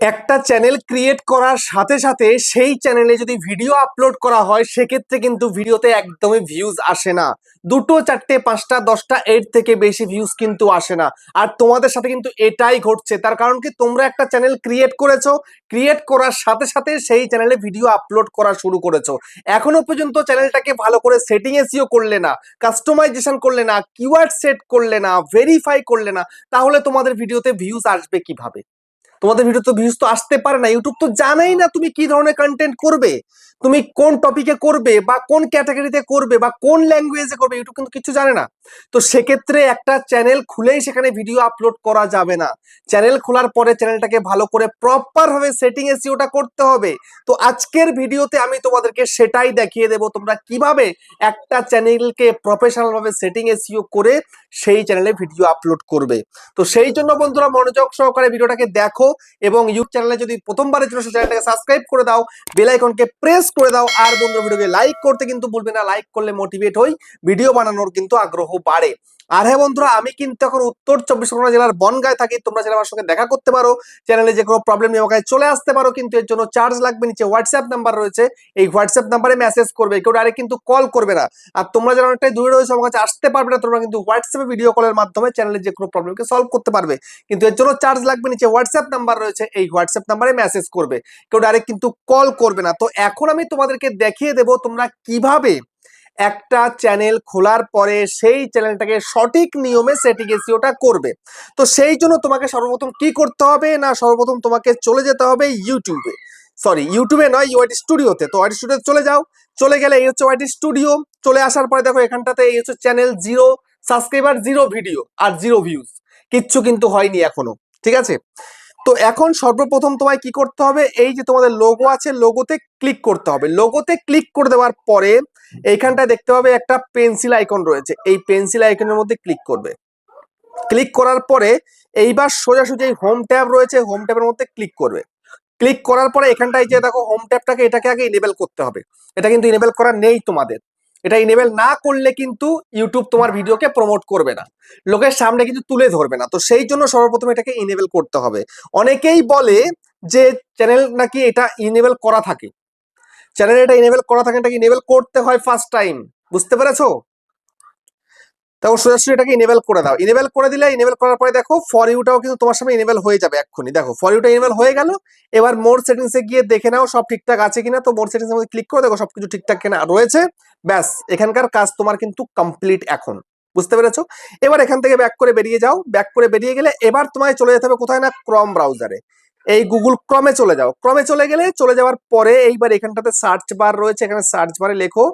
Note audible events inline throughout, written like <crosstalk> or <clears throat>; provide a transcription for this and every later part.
একটা channel create করার সাথে সাথে সেই চ্যানেলে যদি ভিডিও আপলোড করা হয়, সেক্ষেত্রে কিন্তু ভিডিওতে একদমই ভিউজ আসে না। দুটো চারটে, পাঁচটা, দশটা এর থেকে বেশি ভিউজ কিন্তু আসে না। আর তোমাদের সাথে কিন্তু এটাই ঘটছে। তার কারণ কি, তোমরা একটা চ্যানেল ক্রিয়েট করেছ ক্রিয়েট করার সাথে সাথে সেই চ্যানেলে ভিডিও আপলোড করা শুরু করেছ। এখনও পর্যন্ত চ্যানেলটাকে ভালো করে সেটিং এসিও করলে না কাস্টমাইজেশন করলে না কিওয়ার্ড সেট করলে না ভেরিফাই করলে না, তাহলে তোমাদের ভিডিওতে ভিউজ আসবে কীভাবে? তোমাদের ভিডিও তো ভিউজ তো আসতে পারে না ইউটিউব তো জানেই না তুমি কি ধরনের কন্টেন্ট করবে, তুমি কোন টপিকে করবে বা কোন ক্যাটাগরিতে করবে বা কোন ল্যাঙ্গুয়েজে করবে ইউটিউব কিন্তু কিছু জানে না। তো সেক্ষেত্রে একটা চ্যানেল খুলেই সেখানে ভিডিও আপলোড করা যাবে না। চ্যানেল খোলার পরে চ্যানেলটাকে ভালো করে প্রপার ভাবে সেটিং এসিওটা করতে হবে। তো আজকের ভিডিওতে আমি তোমাদেরকে সেটাই দেখিয়ে দেব, তোমরা কীভাবে একটা চ্যানেলকে প্রফেশনাল ভাবে সেটিং এসিও করে সেই চ্যানেলে ভিডিও আপলোড করবে। তো সেই জন্য বন্ধুরা মনোযোগ সহকারে ভিডিওটাকে দেখো এবং ইউটিউব চ্যানেলে যদি প্রথমবারের জন্য চ্যানেলটাকে সাবস্ক্রাইব করে দাও বেলাইকনকে প্রেস করে দাও, আর বন্ধু ভিডিওকে লাইক করতে কিন্তু ভুলবে না। লাইক করলে মোটিভেট হই ভিডিও বানানোর কিন্তু আগ্রহ বাড়ে। আর হ্যাঁ বন্ধুরা, আমি কিন্তু এখন উত্তর চব্বিশ পরগনা জেলার বনগায় থাকি। তোমরা যারা আমার সঙ্গে দেখা করতে পারো। চ্যানেলে যে কোনো প্রবলেম নিয়ে আমাকে চলে আসতে পারো, কিন্তু এর জন্য চার্জ লাগবে নিচে হোয়াটসঅ্যাপ নাম্বার রয়েছে। এই হোয়াটসঅ্যাপ নাম্বারে মেসেজ করবে, কেউ ডাইরেক্ট কিন্তু কল করবে না। আর তোমরা যারা অনেকটাই দূরে রয়েছে, আমার কাছে আসতে পারবে না, তোমরা কিন্তু হোয়াটসঅ্যাপে ভিডিও কলের মাধ্যমে চ্যানেলের যে কোনো প্রবলেমকে সলভ করতে পারবে। কিন্তু এর জন্য চার্জ লাগবে নিচে হোয়াটসঅ্যাপ নাম্বার রয়েছে, এই হোয়াটসঅ্যাপ নাম্বারে মেসেজ করবে। কেউ ডাইরেক্ট কিন্তু কল করবে না। তো এখন আমি তোমাদেরকে দেখিয়ে দেবো তোমরা কীভাবে একটা চ্যানেল খোলার পরে সেই চ্যানেলটাকে সঠিক নিয়মে সেটিং এসিওটা করবে। তো সেই জন্য তোমাকে সর্বপ্রথম কি করতে হবে না সর্বপ্রথম তোমাকে চলে যেতে হবে ইউটিউবে সরি ইউটিউবে নয় ইউআইটি স্টুডিওতে তো। ওয়াইটি স্টুডিওতে চলে যাও। চলে গেলে এই হচ্ছে ওয়াইটি স্টুডিও চলে আসার পরে দেখো এখানটাতে এই হচ্ছে channel zero subscriber zero video আর জিরো ভিউজ কিচ্ছু কিন্তু হয়নি এখনও। ঠিক আছে? তো এখন সর্বপ্রথম তোমায় কি করতে হবে? এই যে তোমাদের লোগো আছে লোগোতে ক্লিক করতে হবে। লোগোতে ক্লিক করে দেওয়ার পরে এইখানটায় দেখতে পাবে একটা পেন্সিল আইকন রয়েছে। এই পেন্সিল আইকনের মধ্যে ক্লিক করবে। ক্লিক করার পরে এইবার সোজাসুজি এই হোম ট্যাব রয়েছে, হোম ট্যাবের মধ্যে ক্লিক করবে। ক্লিক করার পরে এখানটায় যে দেখো হোম ট্যাবটাকে, এটাকে আগে ইনেবল করতে হবে। এটা কিন্তু ইনেবল করা নেই তোমাদের। এটা ইনেবল না করলে কিন্তু ইউটিউব তোমার ভিডিওকে প্রমোট করবে না। লোকের সামনে কিন্তু তুলে ধরবে না। তো সেই জন্য সর্বপ্রথম এটাকে ইনেবল করতে হবে। অনেকেই বলে যে চ্যানেল নাকি এটা ইনেবল করা থাকে। চ্যানেল এটা ইনেবল করা থাকে, এটাকে ইনেবল করতে হয় ফার্স্ট টাইম বুঝতে পেরেছ? তখন সোজাসুজি এটাকে ইনেবল করে দাও। ইনেবল করে দিলে ইনেবল করার পরে দেখো ফর ইউটাও কিন্তু তোমার সামনে ইনেবল হয়ে যাবে এক্ষুনি। দেখো ফর ইউটা ইনেবল হয়ে গেল, এবার মোর সেটিংস গিয়ে দেখে নাও সব ঠিকঠাক আছে কিনা। তো মোর সেটিংস এর মধ্যে ক্লিক করে দেখো, সবকিছু ঠিকঠাক কিনা রয়েছে। ব্যাস, এখানকার কাজ তোমার কিন্তু কমপ্লিট এখন। বুঝতে পেরেছ? এবার এখান থেকে ব্যাক করে বেরিয়ে যাও। ব্যাক করে বেরিয়ে গেলে এবার তোমায় চলে যেতে হবে কোথায় না ক্রম ব্রাউজারে এই গুগল ক্রমে চলে যাও। ক্রমে চলে গেলে চলে যাওয়ার পরে এইবার এখানটাতে সার্চ বার রয়েছে। এখানে সার্চ বারে লেখো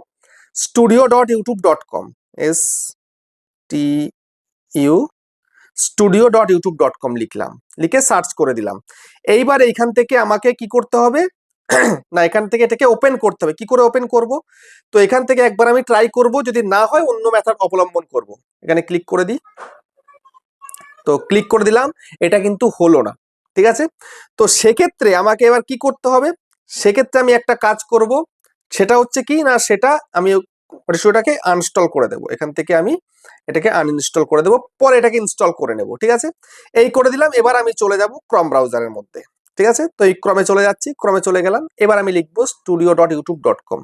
studio dot YouTube dot com S T U studio dot YouTube dot com লিখলাম। লিখে সার্চ করে দিলাম। এইবার এইখান থেকে আমাকে কি করতে হবে? <clears throat> না, এখান থেকে এটাকে ওপেন করতে হবে। কি করে ওপেন করব? তো এখান থেকে একবার আমি ট্রাই করব। যদি না হয়, অন্য মেথড অবলম্বন করব। এখানে ক্লিক করে দিই। তো ক্লিক করে দিলাম। এটা কিন্তু হলো না। ঠিক আছে? তো সেক্ষেত্রে আমাকে এবার কি করতে হবে? সেক্ষেত্রে আমি একটা কাজ করব। সেটা হচ্ছে কি না, সেটা আমি রেশিওটাকে আনস্টল করে দেবো। এখান থেকে আমি এটাকে আনইনস্টল করে দেবো। পরে এটাকে ইনস্টল করে নেব। ঠিক আছে? এই করে দিলাম। এবার আমি চলে যাব ক্রম ব্রাউজারের মধ্যে। ঠিক আছে? তো এই ক্রমে চলে যাচ্ছি। ক্রমে চলে গেলাম। এবার আমি লিখব studio dot YouTube dot com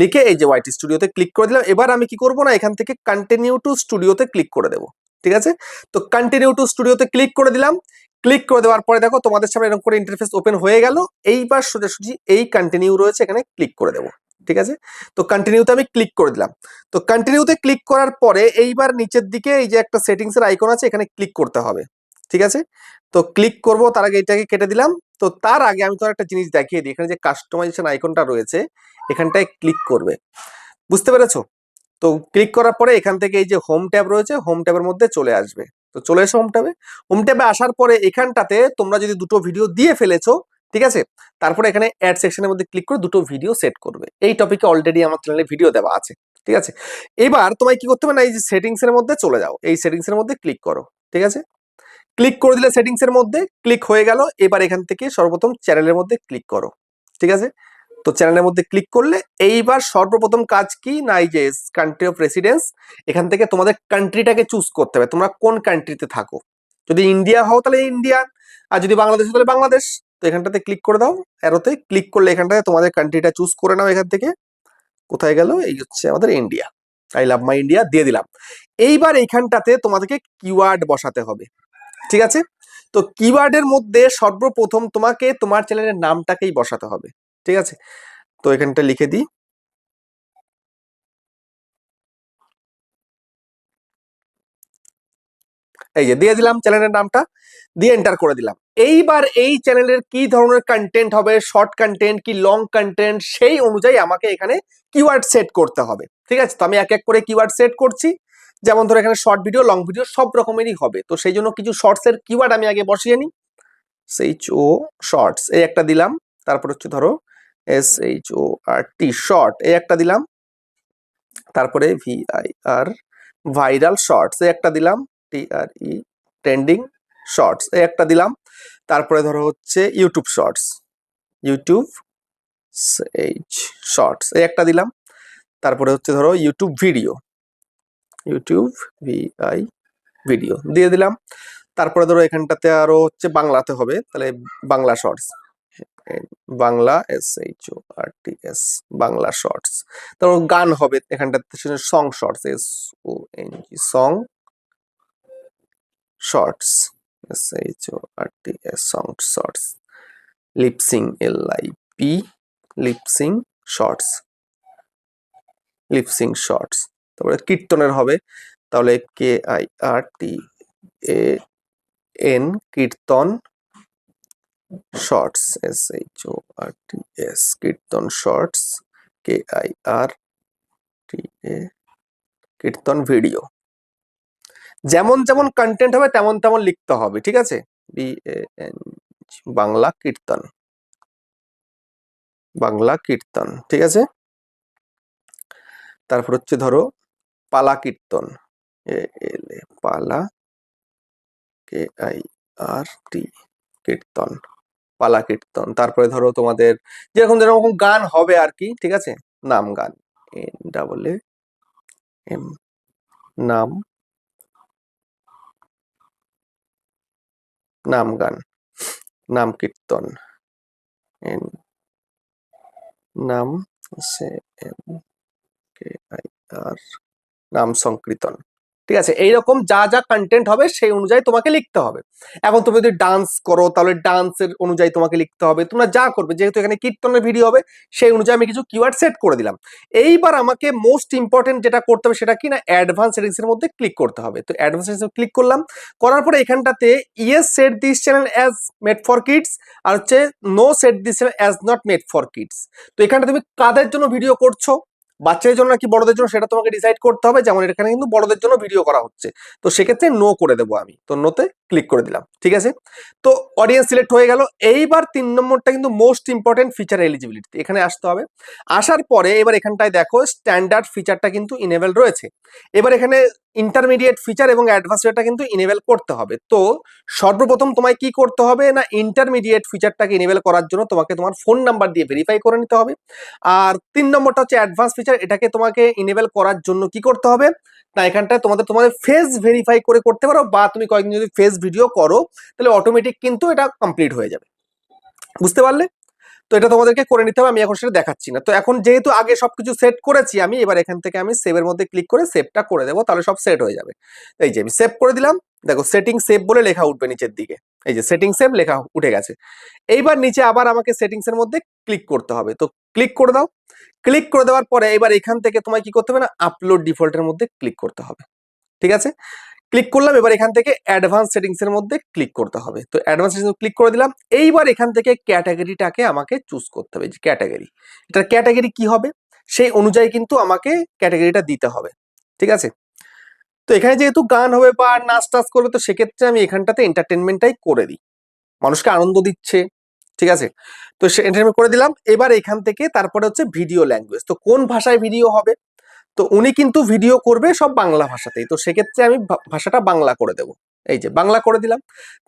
লিখে এই যে ওয়াইটি স্টুডিওতে ক্লিক করে দিলাম। এবার আমি কি করব না, এখান থেকে কন্টিনিউ টু স্টুডিওতে ক্লিক করে দেবো। ঠিক আছে? তো কন্টিনিউ টু স্টুডিওতে ক্লিক করে দিলাম। ক্লিক করে দেওয়ার পরে দেখো তোমাদের সামনে এরকম করে ইন্টারফেস ওপেন হয়ে গেল। এইবার সোজাসুজি এই কন্টিনিউ রয়েছে, এখানে ক্লিক করে দেবো। ঠিক আছে? তো কন্টিনিউতে আমি ক্লিক করে দিলাম। তো কন্টিনিউতে ক্লিক করার পরে এইবার নিচের দিকে এই যে একটা সেটিংস এর আইকন আছে, এখানে ক্লিক করতে হবে। ঠিক আছে? তো ক্লিক করব, তার আগে এটাকে কেটে দিলাম। তো তার আগে আমি তোমার একটা জিনিস দেখিয়ে দিই। এখানে যে কাস্টমাইজেশন আইকনটা রয়েছে, এখানটায় ক্লিক করবে। বুঝতে পেরেছ? তো ক্লিক করার পরে এখান থেকে এই যে হোম ট্যাব রয়েছে হোম ট্যাবের মধ্যে চলে আসবে। তো চলে এসো হোম ট্যাবে হোম ট্যাবে আসার পরে এখানটাতে তোমরা যদি দুটো ভিডিও দিয়ে ফেলেছো, ঠিক আছে? তারপরে এখানে অ্যাড সেকশনের মধ্যে ক্লিক করে দুটো ভিডিও সেট করবে। এই টপিকে অলরেডি আমার চ্যানেলে ভিডিও দেওয়া আছে, ঠিক আছে? এবার তোমায় কি করতে হবে না, এই যে সেটিংসের মধ্যে চলে যাও। এই সেটিংসের মধ্যে ক্লিক করো, ঠিক আছে? ক্লিক করে দিলে সেটিংসের মধ্যে ক্লিক হয়ে গেল। এবার এখান থেকে সর্বপ্রথম চ্যানেলের মধ্যে ক্লিক করো, ঠিক আছে? তো চ্যানেলের মধ্যে ক্লিক করলে এইবার সর্বপ্রথম কাজ কি? না এই যে কান্ট্রি অফ রেসিডেন্স এখান থেকে তোমাদের কান্ট্রিটাকে চুজ করতে হবে। তোমরা কোন কান্ট্রিতে থাকো? যদি ইন্ডিয়া হও তাহলে ইন্ডিয়া আর যদি বাংলাদেশ তাহলে বাংলাদেশ। তো এখানটাতে ক্লিক করে দাও অ্যারোতে ক্লিক করলে এখানটাতে তোমাদের কান্ট্রিটা চুজ করে নাও এখান থেকে। কোথায় গেল? এই হচ্ছে আমাদের India I love my India দিয়ে দিলাম। এইবার এইখানটাতে তোমাদেরকে কিওয়ার্ড বসাতে হবে। ঠিক আছে? তো কিওয়ার্ডের মধ্যে সর্বপ্রথম তোমাকে তোমার চ্যানেলের নামটাকেই বসাতে হবে। ঠিক আছে? তো এখানটা লিখে দিই। এই যে, দিয়ে দিলাম চ্যানেলের নামটা, দিয়ে এন্টার করে দিলাম। এইবার এই চ্যানেলের কি ধরনের কন্টেন্ট হবে শর্ট কন্টেন্ট কি লং কন্টেন্ট সেই অনুযায়ী আমাকে এখানে কিওয়ার্ড সেট করতে হবে। ঠিক আছে? তো আমি এক এক করে কিওয়ার্ড সেট করছি। যেমন ধরো এখানে শর্ট ভিডিও লং ভিডিও সব রকমেরই হবে। তো সেই জন্য কিছু শর্টস এর কিওয়ার্ড আমি আগে বসিয়ে নিই। এইচ ও শর্টস এই একটা দিলাম। তারপর হচ্ছে ধরো S H O R T short এই একটা দিলাম। তারপরে V I R viral shorts এই একটা দিলাম। টি আর ই ট্রেন্ডিং শর্টস এই একটা দিলাম। তারপরে ধরো হচ্ছে YouTube shorts YouTube H shorts এই একটা দিলাম। তারপরে হচ্ছে ধরো YouTube video YouTube V I video দিয়ে দিলাম। তারপরে ধরো এখানটাতে আরও হচ্ছে বাংলাতে হবে, তাহলে Bangla shorts Bangla S H O R T S Bangla shorts তারপর গান হবে এখানটাতে song shorts S O N G song shorts S H O R T S song shorts lipsync L I P lipsync shorts lipsync shorts তারপরে কীর্তনের হবে, তাহলে K I R T A N kirtan. Shorts S H O R T S kirtan shorts K I R T A kirtan video যেমন যেমন content হবে, তেমন তেমন লিখতে হবে, ঠিক আছে? B N Bangla kirtan. Bangla kirtan, ঠিক আছে? তারপর হচ্ছে ধরো, পালা কীর্তন। এল এ পালা কে আই আর টি কীর্তন। পালা কীর্তন। তারপরে ধরো তোমাদের যেরকম যেরকম গান হবে আর কি ঠিক আছে? নাম গান। এন ডাবল এম, নাম নাম গান, নাম কীর্তন এন নাম, সে, এম, কে, আই, আর, নাম সংকীর্তন। ঠিক আছে? এইরকম যা যা কন্টেন্ট হবে সেই অনুযায়ী তোমাকে লিখতে হবে। এখন তুমি যদি ডান্স করো, তাহলে ডান্সের অনুযায়ী তোমাকে লিখতে হবে। তোমরা যা করবে, যেহেতু এখানে কীর্তনের ভিডিও হবে, সেই অনুযায়ী আমি কিছু কিওয়ার্ড সেট করে দিলাম। এইবার আমাকে মোস্ট ইম্পর্টেন্ট যেটা করতে হবে সেটা কি না? অ্যাডভান্স সেটিংস এর মধ্যে ক্লিক করতে হবে। তো অ্যাডভান্স সেটিংস ক্লিক করলাম। করার পরে এখানটাতে yes set this channel as made for kids আর হচ্ছে no set this channel as not made for kids তো এখানটা তুমি কাদের জন্য ভিডিও করছ? বাচ্চাদের জন্য নাকি বড়দের জন্য সেটা তোমাকে ডিসাইড করতে হবে, যেমন এখানে কিন্তু বড়দের জন্য ভিডিও করা হচ্ছে। তো সেক্ষেত্রে নো করে দেবো আমি। তো নোতে ক্লিক করে দিলাম, ঠিক আছে? তো অডিয়েন্স সিলেক্ট হয়ে গেল। এইবার তিন নম্বরটা কিন্তু মোস্ট ইম্পর্টেন্ট ফিচার এলিজিবিলিটি এখানে আসতে হবে। আসার পরে এবার এখানটায় দেখো স্ট্যান্ডার্ড ফিচারটা কিন্তু ইনেবল রয়েছে। এবার এখানে ইন্টারমিডিয়েট ফিচার এবং অ্যাডভান্স ফিচারটা কিন্তু ইনেবল করতে হবে। তো সর্বপ্রথম তোমায় কি করতে হবে না ইন্টারমিডিয়েট ফিচারটাকে ইনেবল করার জন্য তোমাকে তোমার ফোন নাম্বার দিয়ে ভেরিফাই করে নিতে হবে। আর তিন নম্বরটা হচ্ছে অ্যাডভান্স ফিচার এটাকে তোমাকে ইনেবল করার জন্য কি করতে হবে? না, এখানটায় তোমাদের তোমাদের ফেস ভেরিফাই করে করতে পারো বা তুমি কয়েকদিন যদি ফেস ভিডিও করো, তাহলে অটোমেটিক কিন্তু এটা কমপ্লিট হয়ে যাবে। বুঝতে পারলে? তো এটা তোমাদেরকে করে নিতে হবে, আমি এখন সেটা দেখাচ্ছি না। তো এখন যেহেতু আগে সব কিছু সেট করেছি আমি, এবার এখান থেকে আমি সেভের মধ্যে ক্লিক করে সেভটা করে দেবো, তাহলে সব সেট হয়ে যাবে। এই যে আমি সেভ করে দিলাম, দেখো সেটিং সেভ বলে লেখা উঠবে নিচের দিকে। এই যে সেটিং সেভ লেখা উঠে গেছে। এইবার নিচে আবার আমাকে সেটিংসের মধ্যে ক্লিক করতে হবে। তো ক্লিক করে দাও। ক্লিক করে দেওয়ার পরে এবার এখান থেকে তোমায় কি করতে হবে না আপলোড ডিফল্টের মধ্যে ক্লিক করতে হবে। ঠিক আছে? ক্লিক করলাম, এবার এখান থেকে অ্যাডভান্স সেটিংস এর মধ্যে ক্লিক করতে হবে। তো অ্যাডভান্স সেটিংস ক্লিক করে দিলাম। এইবার এখান থেকে ক্যাটাগরিটাকে আমাকে চুজ করতে হবে যে ক্যাটাগরি এটার ক্যাটাগরি কি হবে? সেই অনুযায়ী কিন্তু আমাকে ক্যাটাগরিটা দিতে হবে। ঠিক আছে? তো এখানে যেহেতু গান হবে বা নাচ টাচ করবে, তো সেক্ষেত্রে আমি এখানটাতে এন্টারটেনমেন্টটাই করে দিই। মানুষকে আনন্দ দিচ্ছে ঠিক আছে? তো সে এন্টারটেনমেন্ট করে দিলাম। এবার এখান থেকে তারপরে হচ্ছে ভিডিও ল্যাঙ্গুয়েজ তো কোন ভাষায় ভিডিও হবে? তো উনি কিন্তু ভিডিও করবে সব বাংলা ভাষাতেই। তো সেক্ষেত্রে আমি ভাষাটা বাংলা করে দেব। এই যে বাংলা করে দিলাম।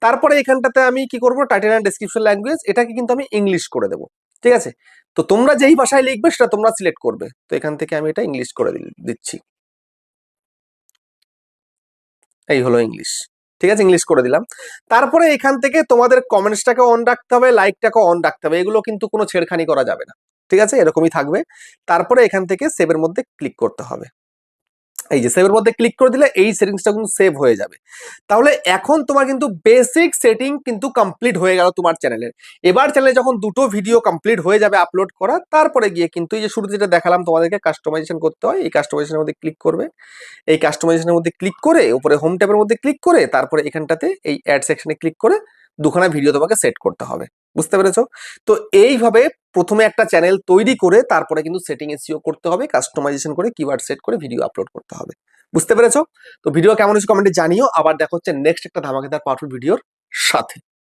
তারপরে এখানটাতে আমি কি করব? টাইটেল অ্যান্ড ডেসক্রিপশন ল্যাঙ্গুয়েজ এটাকে কিন্তু আমি ইংলিশ করে দেব। ঠিক আছে? তো তোমরা যেই ভাষায় লিখবে, সেটা তোমরা সিলেক্ট করবে। তো এখান থেকে আমি এটা ইংলিশ করে দিচ্ছি। এই হলো ইংলিশ ঠিক আছে? ইংলিশ করে দিলাম। তারপরে এখান থেকে তোমাদের কমেন্টসটাকে অন রাখতে হবে লাইকটাকে অন রাখতে হবে। এগুলো কিন্তু কোনো ছেড়খানি করা যাবে না। ঠিক আছে? এরকমই থাকবে। তারপরে এখান থেকে সেভের মধ্যে ক্লিক করতে হবে। এই যে সেভের মধ্যে ক্লিক করে দিলে এই সেটিংসটা কিন্তু সেভ হয়ে যাবে। তাহলে এখন তোমার কিন্তু বেসিক সেটিং কিন্তু কমপ্লিট হয়ে গেল তোমার চ্যানেলের এবার চ্যানেলে যখন দুটো ভিডিও কমপ্লিট হয়ে যাবে আপলোড করা, তারপরে গিয়ে কিন্তু এই যে শুরুতে যেটা দেখালাম তোমাদেরকে কাস্টমাইজেশন করতে হয়, এই কাস্টমাইজেশনের মধ্যে ক্লিক করবে। এই কাস্টমাইজেশনের মধ্যে ক্লিক করে, উপরে হোম ট্যাবের মধ্যে ক্লিক করে, তারপরে এখানটাতে এই অ্যাড সেকশনে ক্লিক করে দুখানা ভিডিও তোমাকে সেট করতে হবে। বুঝতে পেরেছ? তো এইভাবে প্রথমে একটা চ্যানেল তৈরি করে তারপরে কিন্তু সেটিং এসিও করতে হবে কাস্টমাইজেশন করে কিওয়ার্ড সেট করে ভিডিও আপলোড করতে হবে। বুঝতে পেরেছ? তো ভিডিও কেমন হচ্ছে কমেন্টে জানিও, আবার দেখা হচ্ছে নেক্সট একটা ধামাকেদার পাওয়ারফুল ভিডিওর সাথে।